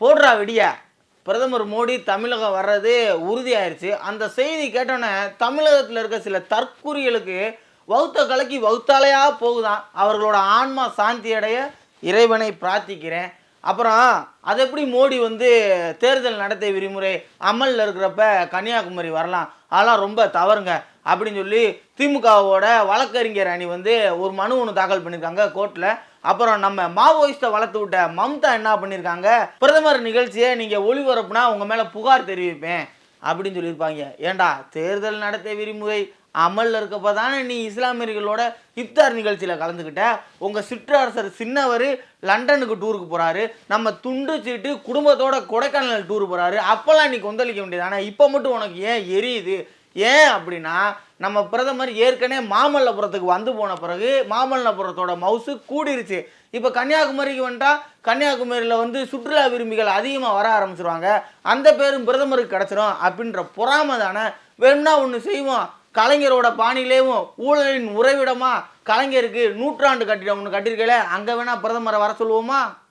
போடுறா விடிய. பிரதமர் மோடி தமிழகம் வர்றது உறுதியாயிருச்சு. அந்த செய்தி கேட்டோன்னே தமிழகத்தில் இருக்க சில தற்குறிகளுக்கு வௌத்த கலக்கி வௌத்தாலையா போகுதான். அவர்களோட ஆன்மா சாந்தி அடைய இறைவனை பிரார்த்திக்கிறேன். அப்புறம் அது எப்படி மோடி வந்து தேர்தல் நடத்தை விதிமுறை அமலில் இருக்கிறப்ப கன்னியாகுமரி வரலாம்? அதெல்லாம் ரொம்ப தவறுங்க. அப்படின்னு சொல்லி திமுகவோட வழக்கறிஞர் அணி வந்து ஒரு மனு ஒன்று தாக்கல் பண்ணியிருக்காங்க கோர்ட்டில் அப்புறம் நம்ம மாவோயிஸ்ட்டை வளர்த்து விட்ட மம்தா என்ன பண்ணியிருக்காங்க? பிரதமர் நிகழ்ச்சியை நீங்கள் ஒளிபரப்புனா உங்கள் மேலே புகார் தெரிவிப்பேன் அப்படின்னு சொல்லியிருப்பாங்க. ஏன்டா தேர்தல் நடத்தை விதிமுறை அமலில் இருக்கப்போ தானே நீ இஸ்லாமியர்களோட இஃப்தார் நிகழ்ச்சியில் கலந்துக்கிட்ட உங்கள் சிற்றரசர் சின்னவர் லண்டனுக்கு டூருக்கு போகிறாரு நம்ம துண்டு சீட்டு குடும்பத்தோட கொடைக்கானல் டூர் போகிறாரு அப்போல்லாம் நீ கொந்தளிக்க வேண்டியதானே இப்போ மட்டும் உனக்கு ஏன் எரியுது? ஏன் அப்படின்னா நம்ம பிரதமர் ஏற்கனவே மாமல்லபுரத்துக்கு வந்து போன பிறகு மாமல்லபுரத்தோட மவுசு கூடிருச்சு. இப்போ கன்னியாகுமரிக்கு வந்துட்டா கன்னியாகுமரியில் வந்து சுற்றுலா விரும்பிகள் அதிகமாக வர ஆரம்பிச்சிருவாங்க. அந்த பேரும் பிரதமருக்கு கிடச்சிரும் அப்படின்ற பொறாமை தானே? வேணும்னா ஒன்று செய்வோம். கலைஞரோட பாணியிலேயும் ஊழலின் உறைவிடமா கலைஞருக்கு நூற்றாண்டு கட்டிடம் ஒன்று கட்டியிருக்கல அங்கே வேணால் பிரதமரை வர சொல்லுவோமா?